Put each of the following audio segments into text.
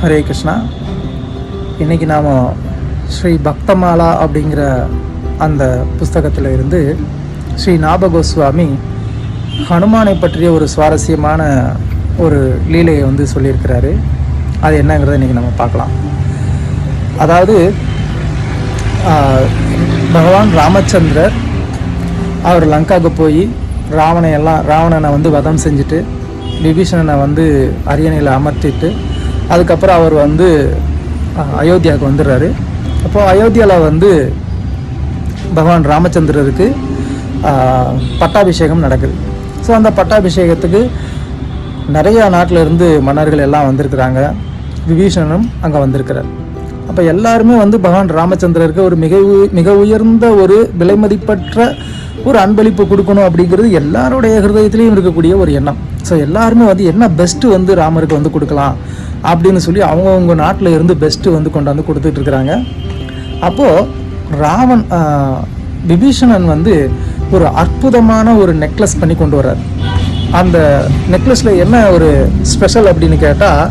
ஹரே கிருஷ்ணா. இன்றைக்கி நாம் ஸ்ரீ பக்தமாலா அப்படிங்கிற அந்த புஸ்தகத்தில் இருந்து ஸ்ரீ நாபகோஸ்வாமி ஹனுமானை பற்றிய ஒரு சுவாரஸ்யமான ஒரு லீலையை வந்து சொல்லியிருக்கிறாரு. அது என்னங்கிறத இன்றைக்கி நம்ம பார்க்கலாம். அதாவது பகவான் ராமச்சந்திரர் அவர் லங்காவுக்கு போய் ராவணை எல்லாம் ராவணனை வந்து வதம் செஞ்சுட்டு விபீஷணனை வந்து அரியணையில் அமர்த்திட்டு அதுக்கப்புறம் அவர் வந்து அயோத்தியாவுக்கு வந்துடுறாரு. அப்போது அயோத்தியாவில் வந்து பகவான் ராமச்சந்திரருக்கு பட்டாபிஷேகம் நடக்குது. ஸோ அந்த பட்டாபிஷேகத்துக்கு நிறையா நாட்டில் இருந்து மன்னர்கள் எல்லாம் வந்திருக்கிறாங்க. விபீஷணனும் அங்கே வந்திருக்கிறார். அப்போ எல்லாருமே வந்து பகவான் ராமச்சந்திரருக்கு ஒரு மிக உ- மிக உயர்ந்த ஒரு விலைமதிப்பற்ற ஒரு அன்பளிப்பு கொடுக்கணும் அப்படிங்கிறது எல்லாருடைய ஹிருதயத்திலையும் இருக்கக்கூடிய ஒரு எண்ணம். ஸோ எல்லாருமே வந்து என்ன பெஸ்ட்டு வந்து ராமருக்கு வந்து கொடுக்கலாம்? அப்படின்னு சொல்லி அவங்கவுங்க நாட்டில் இருந்து பெஸ்ட்டு வந்து கொண்டாந்து கொடுத்துட்டு இருக்கிறாங்க. அப்போது ராவன் விபீஷணன் வந்து ஒரு அற்புதமான ஒரு நெக்லஸ் பண்ணி கொண்டு வர்றார். அந்த நெக்லஸில் என்ன ஒரு ஸ்பெஷல் அப்படின்னு கேட்டால்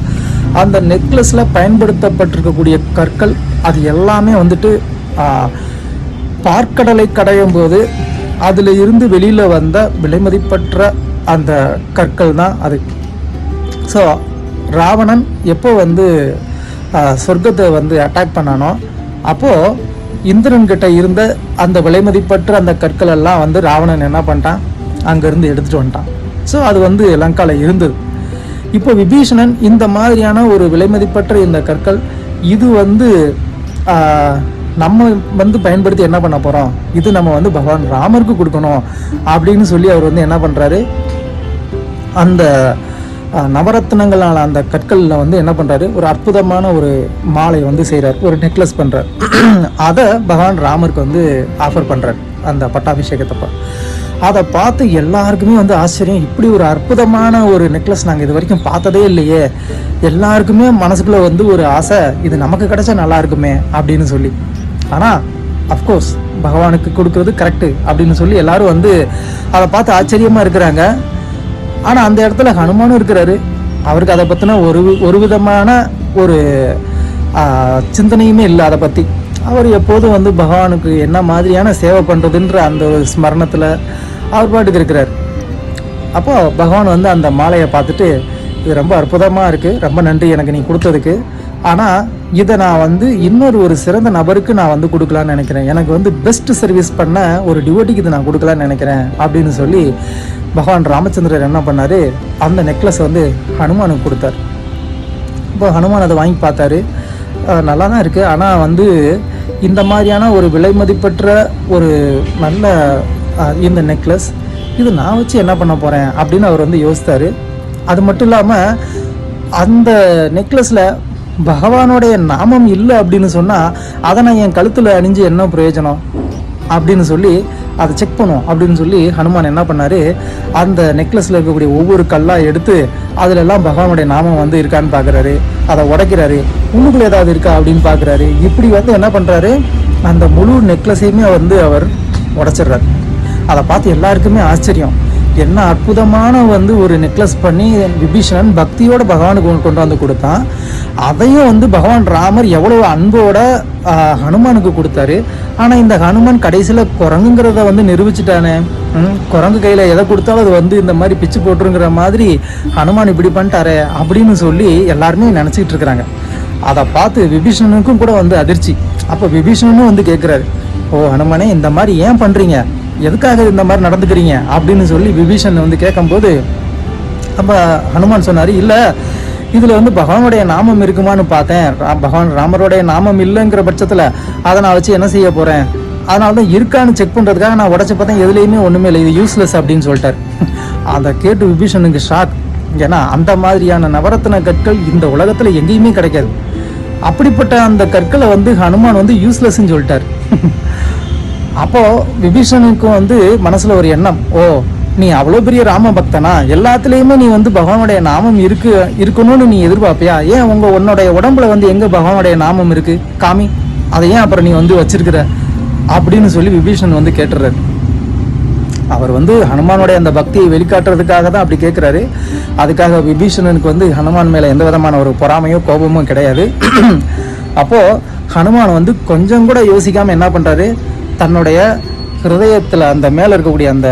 அந்த நெக்லஸில் பயன்படுத்தப்பட்டிருக்கக்கூடிய கற்கள் அது எல்லாமே வந்துட்டு பார்க்கடலை கடையும் போது அதில் இருந்து வெளியில் வந்த விலைமதிப்பற்ற அந்த கற்கள் தான் அது. ஸோ ராவணன் எப்போ வந்து சொர்க்கத்தை வந்து அட்டாக் பண்ணானோ அப்போது இந்திரன்கிட்ட இருந்த அந்த விலைமதிப்பற்ற அந்த கற்கள் எல்லாம் வந்து ராவணன் என்ன பண்ணிட்டான்? அங்கேருந்து எடுத்துகிட்டு வந்துட்டான். ஸோ அது வந்து லங்காவில் இருந்தது. இப்போ விபீஷணன் இந்த மாதிரியான ஒரு விலைமதிப்பற்ற இந்த கற்கள் இது வந்து நம்ம வந்து பயன்படுத்தி என்ன பண்ண போகிறோம் இது நம்ம வந்து பகவான் ராமருக்கு கொடுக்கணும் அப்படின்னு சொல்லி அவர் வந்து என்ன பண்ணுறாரு அந்த நவரத்னங்களால் நவரத்னங்களான அந்த கற்களில் வந்து என்ன பண்ணுறாரு ஒரு அற்புதமான ஒரு மாலை வந்து செய்கிறார் ஒரு நெக்லஸ் பண்ணுறார் அதை பகவான் ராமருக்கு வந்து ஆஃபர் பண்ணுறார் அந்த பட்டாபிஷேகத்தப்ப. அதை பார்த்து எல்லாருக்குமே வந்து ஆச்சரியம். இப்படி ஒரு அற்புதமான ஒரு நெக்லஸ் நாங்கள் இது வரைக்கும் பார்த்ததே இல்லையே. எல்லாருக்குமே மனசுக்குள்ளே வந்து ஒரு ஆசை இது நமக்கு கிடைச்சா நல்லா இருக்குமே அப்படின்னு சொல்லி. ஆனால் அஃப்கோர்ஸ் பகவானுக்கு கொடுக்கறது கரெக்டு அப்படின்னு சொல்லி எல்லாரும் வந்து அதை பார்த்து ஆச்சரியமாக இருக்கிறாங்க. ஆனால் அந்த இடத்துல ஹனுமானும் இருக்கிறாரு. அவருக்கு அதை பற்றின ஒரு வி- ஒரு விதமான ஒரு சிந்தனையுமே இல்லை அதை பற்றி அவர் எப்போதும் வந்து பகவானுக்கு என்ன மாதிரியான சேவை பண்ணுறதுன்ற அந்த ஒரு ஸ்மரணத்தில் அவர் பாட்டுக்கு இருக்கிறார். அப்போது பகவான் வந்து அந்த மாலையை பார்த்துட்டு இது ரொம்ப அற்புதமாக இருக்குது ரொம்ப நன்றி எனக்கு நீ கொடுத்ததுக்கு. ஆனால் இதை நான் வந்து இன்னொரு ஒரு சிறந்த நபருக்கு நான் வந்து கொடுக்கலான்னு நினைக்கிறேன். எனக்கு வந்து பெஸ்ட் சர்வீஸ் பண்ண ஒரு டிவோட்டிக்கு இதை நான் கொடுக்கலான்னு நினைக்கிறேன் அப்படின்னு சொல்லி பகவான் ராமச்சந்திரர் என்ன பண்ணார்? அந்த நெக்லஸ் வந்து ஹனுமானுக்கு கொடுத்தார். இப்போ ஹனுமான் அதை வாங்கி பார்த்தாரு. நல்லா தான் இருக்குது ஆனால் வந்து இந்த மாதிரியான ஒரு விலை மதிப்பற்ற ஒரு நல்ல இந்த நெக்லஸ் இது நான் வச்சு என்ன பண்ண போகிறேன் அப்படின்னு அவர் வந்து யோசித்தார். அது மட்டும் இல்லாமல் அந்த நெக்லஸில் பகவானுடைய நாமம் இல்லை அப்படின்னு சொன்னால் அதை நான் என் கழுத்தில் அணிஞ்சு என்ன பிரயோஜனம்? அப்படின்னு சொல்லி அதை செக் பண்ணும் அப்படின்னு சொல்லி ஹனுமான் என்ன பண்ணார்? அந்த நெக்லஸில் இருக்கக்கூடிய ஒவ்வொரு கல்லாக எடுத்து அதிலெல்லாம் பகவானுடைய நாமம் வந்து இருக்கான்னு பார்க்குறாரு அதை உடைக்கிறாரு. உள்ளுக்குள்ள ஏதாவது இருக்கா அப்படின்னு பார்க்குறாரு இப்படி வந்து என்ன பண்ணுறாரு அந்த முழு நெக்லஸையுமே வந்து அவர் உடைச்சிடுறாரு. அதை பார்த்து எல்லாருக்குமே ஆச்சரியம். என்ன அற்புதமான வந்து ஒரு நெக்லஸ் பண்ணி விபீஷணன் பக்தியோட பகவானுக்கு கொண்டு- கொண்டு வந்து கொடுத்தான். அதையும் வந்து பகவான் ராமர் எவ்வளவு அன்போட ஹனுமானுக்கு கொடுத்தாரு. ஆனால் இந்த ஹனுமான் கடைசியில் குரங்குங்கிறத வந்து நிரூபிச்சிட்டானே. ம், குரங்கு கையில் எதை கொடுத்தாலும் அது வந்து இந்த மாதிரி பிச்சு போட்டுருங்கிற மாதிரி ஹனுமான் இப்படி பண்ணிட்டாரே அப்படின்னு சொல்லி எல்லாருமே நினச்சிக்கிட்டு இருக்கிறாங்க. அதை பார்த்து விபீஷணனுக்கும் கூட வந்து அதிர்ச்சி. அப்போ விபீஷணனும் வந்து கேட்குறாரு ஓ ஹனுமானே இந்த மாதிரி ஏன் பண்ணுறீங்க எதுக்காக இந்த மாதிரி நடந்துக்கிறீங்க அப்படின்னு சொல்லி விபீஷன் வந்து கேட்கும்போது நம்ம ஹனுமான் சொன்னார் இல்லை இதில் வந்து பகவானுடைய நாமம் இருக்குமான்னு பார்த்தேன். ரா- பகவான் ராமருடைய நாமம் இல்லைங்கிற பட்சத்தில் அதை நான் வச்சு என்ன செய்ய போகிறேன் அதனால தான் இருக்கான்னு செக் பண்ணுறதுக்காக நான் உடச்சி பார்த்தேன். எதுலேயுமே ஒன்றுமே இல்லை. இது யூஸ்லெஸ் அப்படின்னு சொல்லிட்டார். அதை கேட்டு விபீஷனுக்கு ஷாக் ஏன்னா அந்த மாதிரியான நவரத்ன கற்கள் இந்த உலகத்தில் எங்கேயுமே கிடைக்காது. அப்படிப்பட்ட அந்த கற்களை வந்து ஹனுமான் வந்து யூஸ்லெஸ்ன்னு சொல்லிட்டார். அப்போது விபீஷணுக்கும் வந்து மனசில் ஒரு எண்ணம் ஓ நீ அவ்வளோ பெரிய ராம பக்தனா? எல்லாத்துலேயுமே நீ வந்து பகவானுடைய நாமம் இருக்கு இருக்கணும்னு நீ எதிர்பார்ப்பியா? ஏன் உங்கள் உன்னுடைய உடம்புல வந்து எங்கே பகவானுடைய நாமம் இருக்குது காமி அதை ஏன் அப்புறம் நீ வந்து வச்சிருக்கிற? அப்படின்னு சொல்லி விபீஷன் வந்து கேட்டுறாரு அவர் வந்து ஹனுமானுடைய அந்த பக்தியை வெளிக்காட்டுறதுக்காக தான் அப்படி கேட்குறாரு அதுக்காக விபீஷணனுக்கு வந்து ஹனுமான் மேலே எந்த விதமான ஒரு பொறாமையோ கோபமோ கிடையாது. அப்போது ஹனுமான் வந்து கொஞ்சம் கூட யோசிக்காமல் என்ன பண்ணுறாரு தன்னுடைய ஹிருதயத்தில் அந்த மேலே இருக்கக்கூடிய அந்த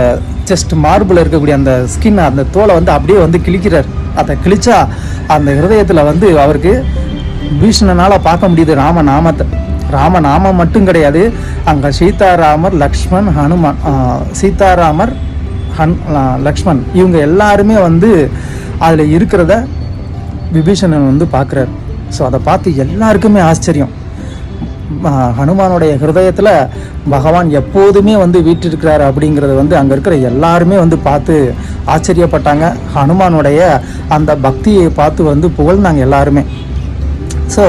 செஸ்ட் மார்பில் இருக்கக்கூடிய அந்த ஸ்கின் அந்த தோலை வந்து அப்படியே வந்து கிழிக்கிறார். அதை கிழிச்சா அந்த ஹிருதயத்தில் வந்து அவருக்கு பீஷ்ணனால் பார்க்க முடியுது. ராம நாமத்தை. ராம நாமம் மட்டும் கிடையாது. அங்கே சீதாராமர் லக்ஷ்மண் ஹனுமான் சீதாராமர் ஹன் லக்ஷ்மண் இவங்க எல்லாருமே வந்து அதில் இருக்கிறத விபீஷணன் வந்து பார்க்குறாரு. ஸோ அதை பார்த்து எல்லாருக்குமே ஆச்சரியம். ஹனுமானுடைய ஹிருதயத்தில் பகவான் எப்போதுமே வந்து வீற்றிருக்கிறார் அப்படிங்கிறது வந்து அங்கே இருக்கிற எல்லாருமே வந்து பார்த்து ஆச்சரியப்பட்டாங்க. ஹனுமானுடைய அந்த பக்தியை பார்த்து வந்து புகழ்ந்தாங்க எல்லாருமே. ஸோ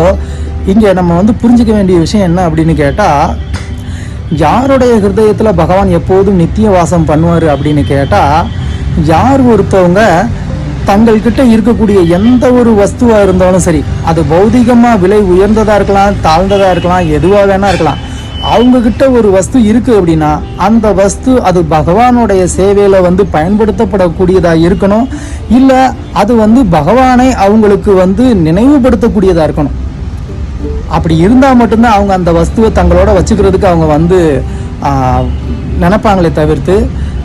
இங்கே நம்ம வந்து புரிஞ்சிக்க வேண்டிய விஷயம் என்ன அப்படின்னு கேட்டால் யாருடைய ஹிருதயத்தில் பகவான் எப்போதும் நித்திய வாசம் பண்ணுவார் அப்படின்னு கேட்டால் யார் ஒருத்தவங்க தங்கள்கிட்ட இருக்கக்கூடிய எந்த ஒரு வஸ்துவாக இருந்தாலும் சரி அது பௌதிகமாக விலை உயர்ந்ததாக இருக்கலாம் தாழ்ந்ததாக இருக்கலாம் எதுவாக வேணா இருக்கலாம். அவங்க கிட்ட ஒரு வஸ்து இருக்கு அப்படின்னா அந்த வஸ்து அது பகவானுடைய சேவையில வந்து பயன்படுத்தப்படக்கூடியதா இருக்கணும் இல்ல அது வந்து பகவானை அவங்களுக்கு வந்து நினைவுபடுத்தக்கூடியதா இருக்கணும். அப்படி இருந்தால் மட்டும்தான் அவங்க அந்த வஸ்துவை தங்களோட வச்சுக்கிறதுக்கு அவங்க வந்து நினப்பாங்களே நினைப்பாங்களே தவிர்த்து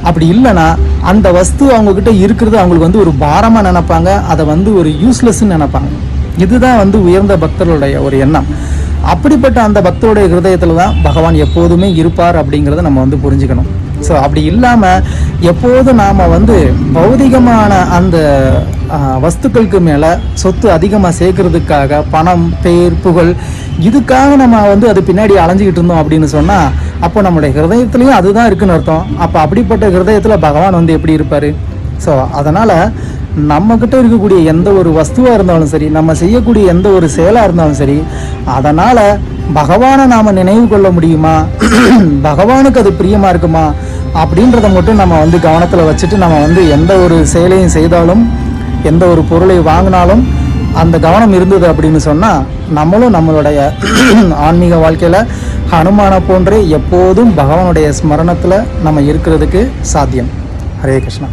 அப்படி இல்லைன்னா அந்த வஸ்து அவங்கக்கிட்ட இருக்கிறது அவங்களுக்கு வந்து ஒரு பாரமாக நினைப்பாங்க. அதை வந்து ஒரு யூஸ்லெஸ்ன்னு நினைப்பாங்க. இதுதான் வந்து உயர்ந்த பக்தர்களுடைய ஒரு எண்ணம். அப்படிப்பட்ட அந்த பக்தருடைய ஹிருதயத்தில் தான் பகவான் எப்போதுமே இருப்பார் அப்படிங்கிறத நம்ம வந்து புரிஞ்சுக்கணும். ஸோ அப்படி இல்லாமல் எப்போதும் நாம் வந்து பௌதிகமான அந்த வஸ்துக்களுக்கு மேலே சொத்து அதிகமாக சேர்க்கறதுக்காக பணம் பேர் புகழ் இதுக்காக நம்ம வந்து அது பின்னாடி அலைஞ்சிக்கிட்டு இருந்தோம் அப்படின்னு சொன்னால் அப்போ நம்மளுடைய ஹிருதயத்துலேயும் அதுதான் இருக்குன்னு அர்த்தம். அப்போ அப்படிப்பட்ட ஹிருதயத்தில் பகவான் வந்து எப்படி இருப்பார்? ஸோ அதனால் நம்மக்கிட்ட இருக்கக்கூடிய எந்த ஒரு வஸ்துவாக இருந்தாலும் சரி நம்ம செய்யக்கூடிய எந்த ஒரு செயலாக இருந்தாலும் சரி அதனால் பகவானை நாம் நினைவு கொள்ள முடியுமா? பகவானுக்கு அது பிரியமாக இருக்குமா? அப்படின்றத மட்டும் நம்ம வந்து கவனத்தில் வச்சுட்டு நம்ம வந்து எந்த ஒரு செயலையும் செய்தாலும் எந்த ஒரு பொருளை வாங்கினாலும் அந்த கவனம் இருந்தது அப்படின்னு சொன்னால் நம்மளும் நம்மளுடைய ஆன்மீக வாழ்க்கையில் ஹனுமானை போன்றே எப்போதும் பகவானுடைய ஸ்மரணத்தில் நம்ம இருக்கிறதுக்கு சாத்தியம். ஹரே கிருஷ்ணா.